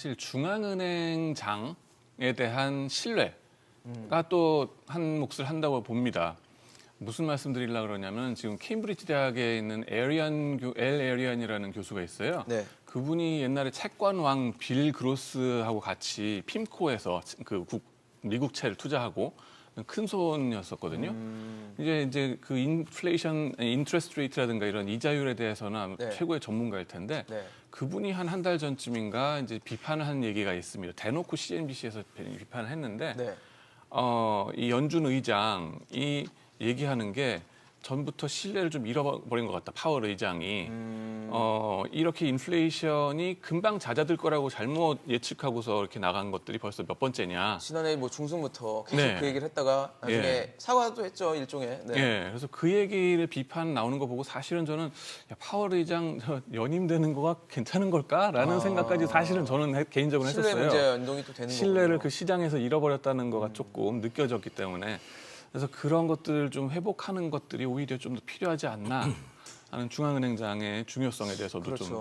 사실 중앙은행장에 대한 신뢰가 또 한 몫을 한다고 봅니다. 무슨 말씀 드리려고 그러냐면 지금 케임브리지 대학에 있는 에리안 교, 엘 에리안이라는 교수가 있어요. 네. 그분이 옛날에 채권왕 빌 그로스하고 같이 핌코에서 그 국, 미국 채를 투자하고 큰 손이었었거든요. 음. 이제 이제 그 인플레이션, 인트레스트 레이트라든가 이런 이자율에 대해서는 네. 최고의 전문가일 텐데 네. 그분이 한 한 달 전쯤인가 이제 비판을 한 얘기가 있습니다. 대놓고 CNBC에서 비판을 했는데 네. 어, 이 연준 의장이 얘기하는 게 전부터 신뢰를 좀 잃어버린 것 같다. 파월 의장이 음. 어, 이렇게 인플레이션이 금방 잦아들 거라고 잘못 예측하고서 이렇게 나간 것들이 벌써 몇 번째냐. 지난해 뭐 중순부터 계속 네. 그 얘기를 했다가 나중에 예. 사과도 했죠 일종의. 네. 예, 그래서 그 얘기를 비판 나오는 거 보고 사실은 저는 야, 파월 의장 저 연임되는 거가 괜찮은 걸까라는 아. 생각까지 사실은 저는 해- 개인적으로 신뢰 했었어요. 문제 연동이 또 되는 신뢰를 거군요. 그 시장에서 잃어버렸다는 거가 조금 느껴졌기 때문에 그래서 그런 것들을 좀 회복하는 것들이 오히려 좀 더 필요하지 않나 하는 중앙은행장의 중요성에 대해서도 좀 그렇죠.